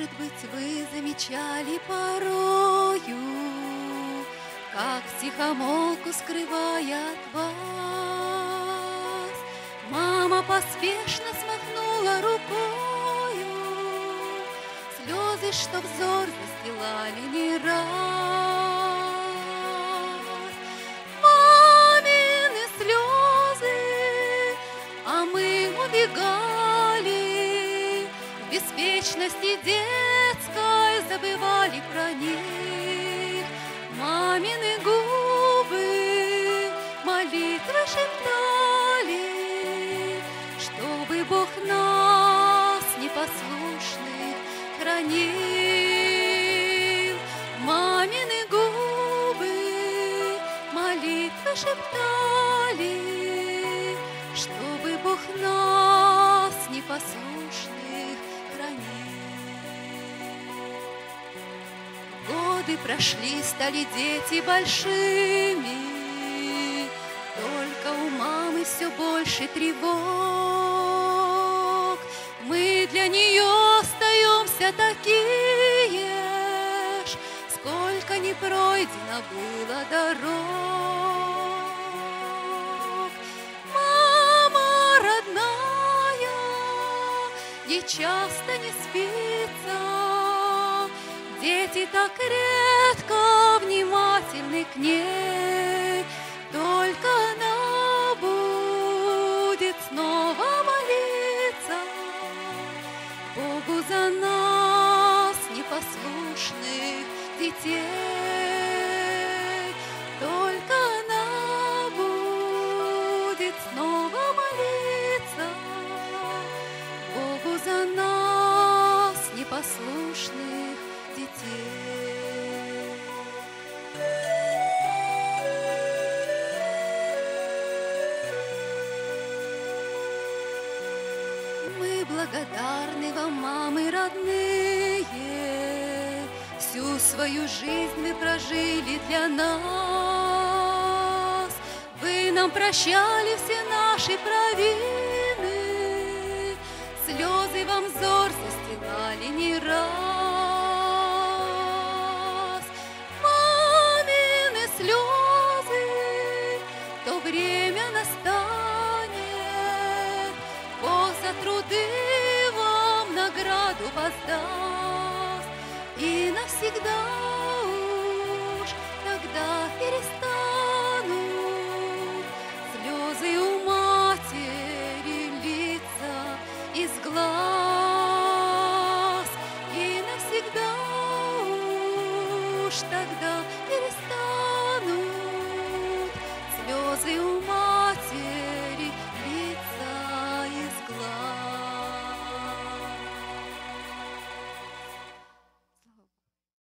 Может быть, вы замечали порою, Как тихомолку скрывая от вас, Мама поспешно смахнула рукою Слезы, что взор застилали не раз. В беспечности детской забывали про них. Мамины губы молитвы шептали, Чтобы Бог нас непослушных хранил. Годы прошли, стали дети большими, Только у мамы все больше тревог. Мы для нее остаемся такие ж, Сколько не пройдено было дорог. Мама родная, ей часто не спится, Дети так редко внимательны к ней, Только она будет снова молиться Богу за нас, непослушных детей. Мы благодарны вам, мамы родные, Всю свою жизнь вы прожили для нас. Вы нам прощали все наши провины, Слезы вам взор застилали не раз. То время настанет, Бог за труды вам награду воздаст, И навсегда уж тогда перестанут Слезы у матери литься из глаз.